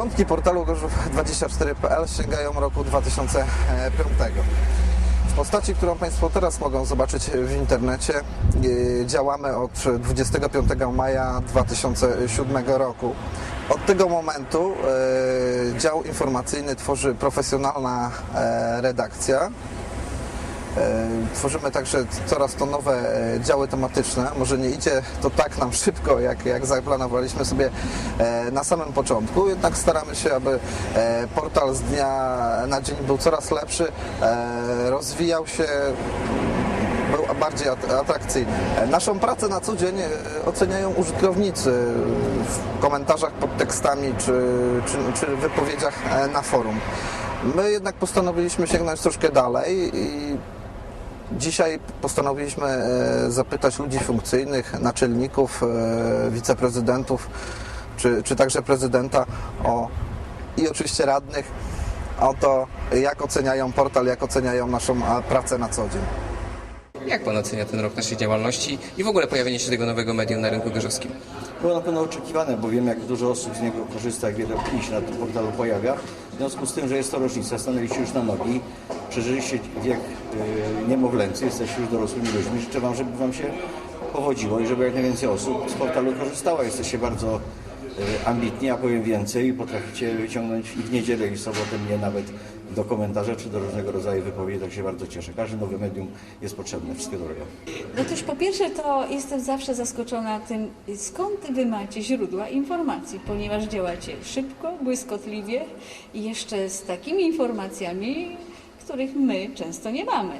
Początki portalu gorzów24.pl sięgają roku 2005. W postaci, którą Państwo teraz mogą zobaczyć w internecie, yy, działamy od 25 maja 2007 roku. Od tego momentu yy, dział informacyjny tworzy profesjonalna e, redakcja. E, Tworzymy także coraz to nowe e, działy tematyczne. Może nie idzie to tak nam szybko, jak, jak zaplanowaliśmy sobie e, na samym początku, jednak staramy się, aby portal z dnia na dzień był coraz lepszy, rozwijał się, był bardziej at- atrakcyjny. Naszą pracę na co dzień oceniają użytkownicy w komentarzach pod tekstami czy, czy, czy wypowiedziach na forum. My jednak postanowiliśmy sięgnąć troszkę dalej i Dzisiaj postanowiliśmy e, zapytać ludzi funkcyjnych, naczelników, e, wiceprezydentów, czy, czy także prezydenta o, i oczywiście radnych o to, jak oceniają portal, jak oceniają naszą pracę na co dzień. Jak Pan ocenia ten rok naszej działalności i w ogóle pojawienie się tego nowego medium na rynku gorzowskim? Było na pewno oczekiwane, bo wiem, jak dużo osób z niego korzysta, jak wiele opinii się na tym portalu pojawia. W związku z tym, że jest to rocznica, stanęliście już na nogi, przeżyliście wiek yy, niemowlęcy, jesteście już dorosłymi ludźmi. Życzę Wam, żeby Wam się powodziło i żeby jak najwięcej osób z portalu korzystało. Jesteście bardzo yy, ambitni, a powiem więcej, potraficie wyciągnąć w niedzielę i w sobotę mnie nawet do komentarza czy do różnego rodzaju wypowiedzi, tak się bardzo cieszę. Każde nowe medium jest potrzebne. Wszystkiego dobrego. Otóż po pierwsze to jestem zawsze zaskoczona tym, skąd wy macie źródła informacji, ponieważ działacie szybko, błyskotliwie i jeszcze z takimi informacjami, których my często nie mamy.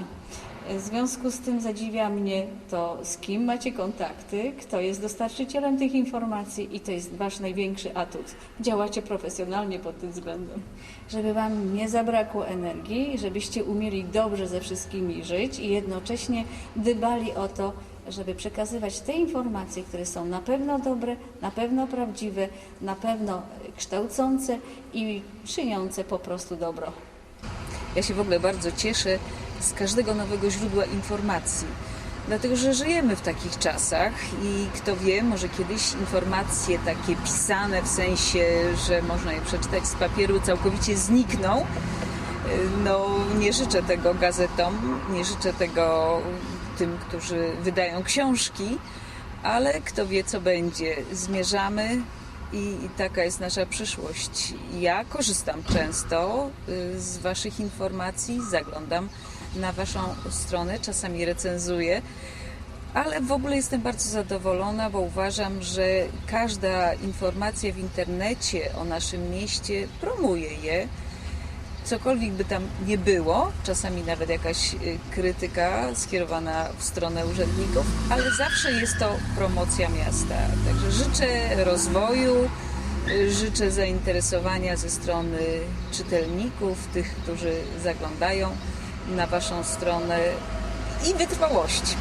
W związku z tym zadziwia mnie to, z kim macie kontakty, kto jest dostarczycielem tych informacji i to jest wasz największy atut. Działacie profesjonalnie pod tym względem. Żeby wam nie zabrakło energii, żebyście umieli dobrze ze wszystkimi żyć i jednocześnie dbali o to, żeby przekazywać te informacje, które są na pewno dobre, na pewno prawdziwe, na pewno kształcące i czyniące po prostu dobro. Ja się w ogóle bardzo cieszę z każdego nowego źródła informacji. Dlatego, że żyjemy w takich czasach i kto wie, może kiedyś informacje takie pisane w sensie, że można je przeczytać z papieru, całkowicie znikną. No, nie życzę tego gazetom, nie życzę tego tym, którzy wydają książki, ale kto wie, co będzie. Zmierzamy i, taka jest nasza przyszłość. Ja korzystam często y, z Waszych informacji, zaglądam na Waszą stronę, czasami recenzuję, ale w ogóle jestem bardzo zadowolona, bo uważam, że każda informacja w internecie o naszym mieście promuje je. Cokolwiek by tam nie było, czasami nawet jakaś y, krytyka skierowana w stronę urzędników, ale zawsze jest to promocja miasta. Także życzę rozwoju, y, życzę zainteresowania ze strony czytelników, tych, którzy zaglądają na Waszą stronę i wytrwałości.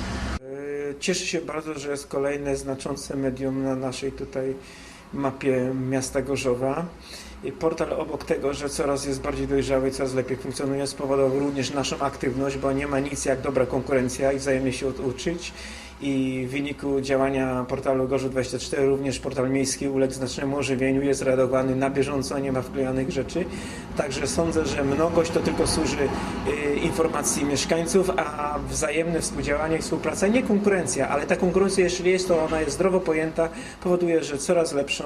E, Cieszę się bardzo, że jest kolejne znaczące medium na naszej tutaj mapie miasta Gorzowa. Portal obok tego, że coraz jest bardziej dojrzały coraz lepiej funkcjonuje, spowodował również naszą aktywność, bo nie ma nic jak dobra konkurencja i wzajemnie się uczyć. I w wyniku działania portalu Gorzów24 również portal miejski uległ znacznemu ożywieniu, jest redagowany na bieżąco, nie ma wklejanych rzeczy. Także sądzę, że mnogość to tylko służy y, informacji mieszkańców, a wzajemne współdziałanie i współpraca, nie konkurencja, ale ta konkurencja, jeśli jest, to ona jest zdrowo pojęta, powoduje, że coraz lepszą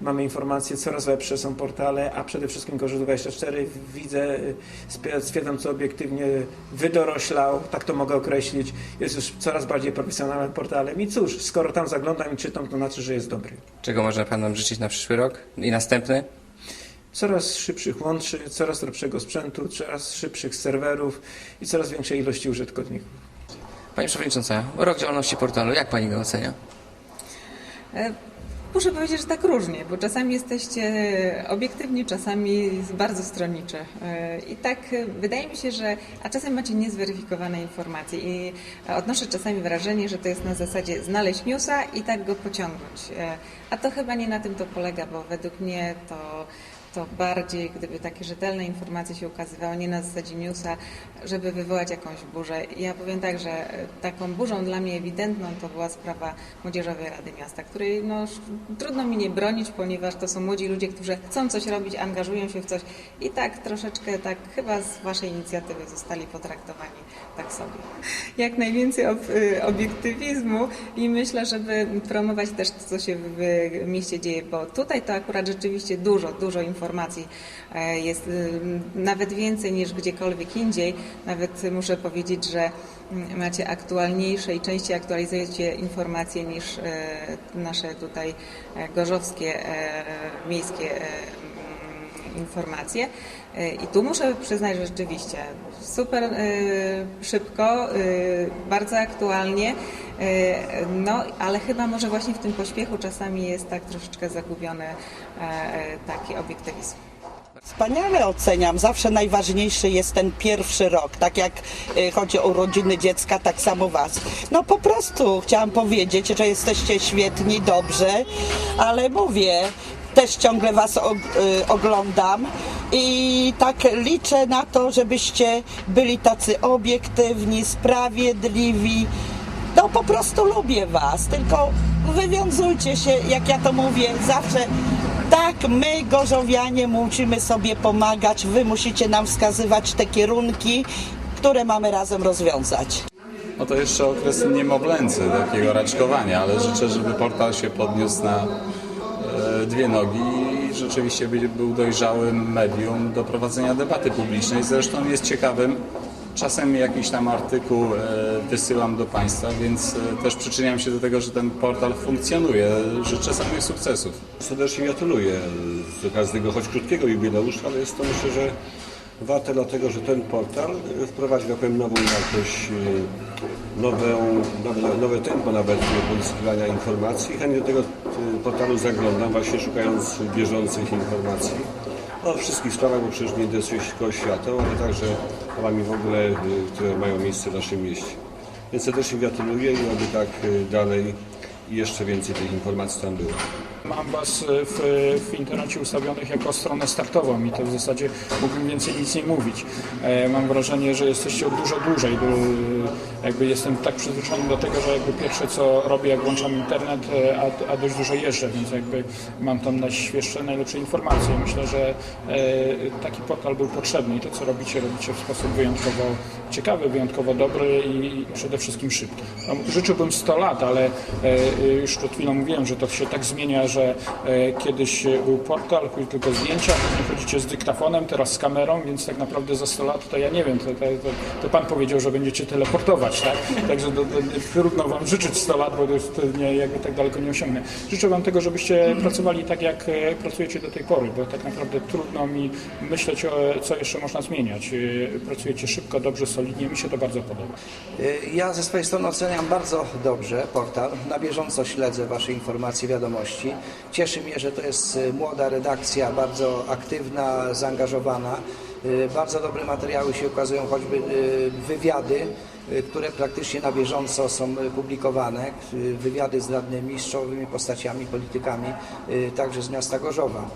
mamy informacje, coraz lepsze są portale, a przede wszystkim Gorzów24 widzę, y, stwierdzam co obiektywnie, wydoroślał, tak to mogę określić, jest już coraz bardziej profesjonalnym portalem i cóż, skoro tam zaglądam i czytam, to znaczy, że jest dobry. Czego można Panom życzyć na przyszły rok i następny? Coraz szybszych łączy, coraz lepszego sprzętu, coraz szybszych serwerów i coraz większej ilości użytkowników. Pani Przewodnicząca, rok działalności portalu, jak Pani go ocenia? E, Muszę powiedzieć, że tak różnie, bo czasami jesteście obiektywni, czasami bardzo stronnicze. E, I tak e, wydaje mi się, że, a czasem macie niezweryfikowane informacje i odnoszę czasami wrażenie, że to jest na zasadzie znaleźć newsa i tak go pociągnąć. E, A to chyba nie na tym to polega, bo według mnie to, to bardziej, gdyby takie rzetelne informacje się ukazywały, nie na zasadzie newsa, żeby wywołać jakąś burzę. Ja powiem tak, że e, taką burzą dla mnie ewidentną to była sprawa Młodzieżowej Rady Miasta, której no, trudno mi nie bronić, ponieważ to są młodzi ludzie, którzy chcą coś robić, angażują się w coś i tak troszeczkę tak chyba z Waszej inicjatywy zostali potraktowani tak sobie. Jak najwięcej ob, y, obiektywizmu i myślę, żeby promować też to, co się w mieście dzieje, bo tutaj to akurat rzeczywiście dużo, dużo informacji e, jest, y, nawet więcej niż gdziekolwiek indziej. Nawet muszę powiedzieć, że mm, macie aktualniejsze i częściej aktualizujecie informacje niż e, nasze tutaj e, gorzowskie, miejskie mm, informacje. I tu muszę przyznać, że rzeczywiście super szybko, bardzo aktualnie, no ale chyba może właśnie w tym pośpiechu czasami jest tak troszeczkę zagubiony e, e, taki obiektywizm. Wspaniale oceniam. Zawsze najważniejszy jest ten pierwszy rok. Tak jak chodzi o urodziny dziecka, tak samo was. No po prostu chciałam powiedzieć, że jesteście świetni, dobrze, ale mówię, też ciągle was og- oglądam i tak liczę na to, żebyście byli tacy obiektywni, sprawiedliwi. No po prostu lubię was, tylko wywiązujcie się, jak ja to mówię, zawsze tak, my gorzowianie musimy sobie pomagać, wy musicie nam wskazywać te kierunki, które mamy razem rozwiązać. No to jeszcze okres niemowlęcy takiego raczkowania, ale życzę, żeby portal się podniósł na e, dwie nogi i rzeczywiście by- był dojrzałym medium do prowadzenia debaty publicznej. Zresztą jest ciekawym. Czasem jakiś tam artykuł e, wysyłam do Państwa, więc e, też przyczyniam się do tego, że ten portal funkcjonuje. Życzę samych sukcesów. Serdecznie gratuluję z okazji tego choć krótkiego jubileuszu, ale jest to myślę, że warte dlatego, że ten portal y, wprowadził na nową jakość, nową, nowe, nowe tempo nawet pozyskiwania informacji. Chętnie do tego portalu zaglądam właśnie szukając bieżących informacji o wszystkich sprawach, bo przecież nie interesuje się tylko oświatą, ale także sprawami w ogóle, y, które mają miejsce w naszym mieście. Więc serdecznie gratuluję i oby tak y, dalej i jeszcze więcej tych informacji tam było. Mam Was w, w internecie ustawionych jako stronę startową i to w zasadzie mógłbym więcej nic nie mówić. E, mam wrażenie, że jesteście od dużo dłużej. e, Jakby jestem tak przyzwyczajony do tego, że jakby pierwsze co robię, jak włączam internet, e, a, a dość dużo jeżdżę, więc jakby mam tam najświeższe, najlepsze informacje. Myślę, że e, taki portal był potrzebny i to co robicie, robicie w sposób wyjątkowo ciekawy, wyjątkowo dobry i, przede wszystkim szybki. No, życzyłbym 100 lat, ale e, już przed chwilą mówiłem, że to się tak zmienia, że e, kiedyś był portal, były tylko zdjęcia, później chodzicie z dyktafonem, teraz z kamerą, więc tak naprawdę za 100 lat to ja nie wiem, to, to, to, to pan powiedział, że będziecie teleportować, tak? Także to, to, trudno wam życzyć 100 lat, bo to jest, nie, jakby tak daleko nie osiągnę. Życzę wam tego, żebyście pracowali tak, jak e, pracujecie do tej pory, bo tak naprawdę trudno mi myśleć, o, co jeszcze można zmieniać. E, Pracujecie szybko, dobrze, solidnie, mi się to bardzo podoba. Ja ze swojej strony oceniam bardzo dobrze portal. Na bieżąco śledzę Wasze informacje, wiadomości. Cieszy mnie, że to jest y, młoda redakcja, bardzo aktywna, zaangażowana. Y, Bardzo dobre materiały się ukazują, choćby y, wywiady, które praktycznie na bieżąco są publikowane. Wywiady z radnymi, z czołowymi postaciami, politykami, także z miasta Gorzowa.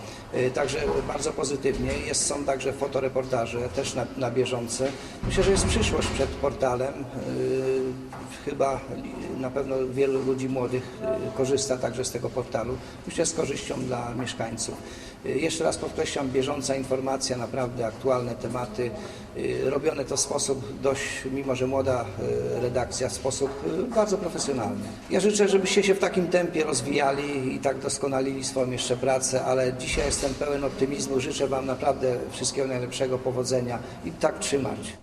Także bardzo pozytywnie. Jest, są także fotoreportaże, też na, na bieżące. Myślę, że jest przyszłość przed portalem. Chyba na pewno wielu ludzi młodych y, korzysta także z tego portalu. Myślę z korzyścią dla mieszkańców. Y, Jeszcze raz podkreślam, bieżąca informacja, naprawdę aktualne tematy. Y, Robione to w sposób dość, mimo że młoda redakcja, w sposób bardzo profesjonalny. Ja życzę, żebyście się w takim tempie rozwijali i tak doskonalili swoją jeszcze pracę, ale dzisiaj jestem pełen optymizmu. Życzę Wam naprawdę wszystkiego najlepszego, powodzenia i tak trzymać.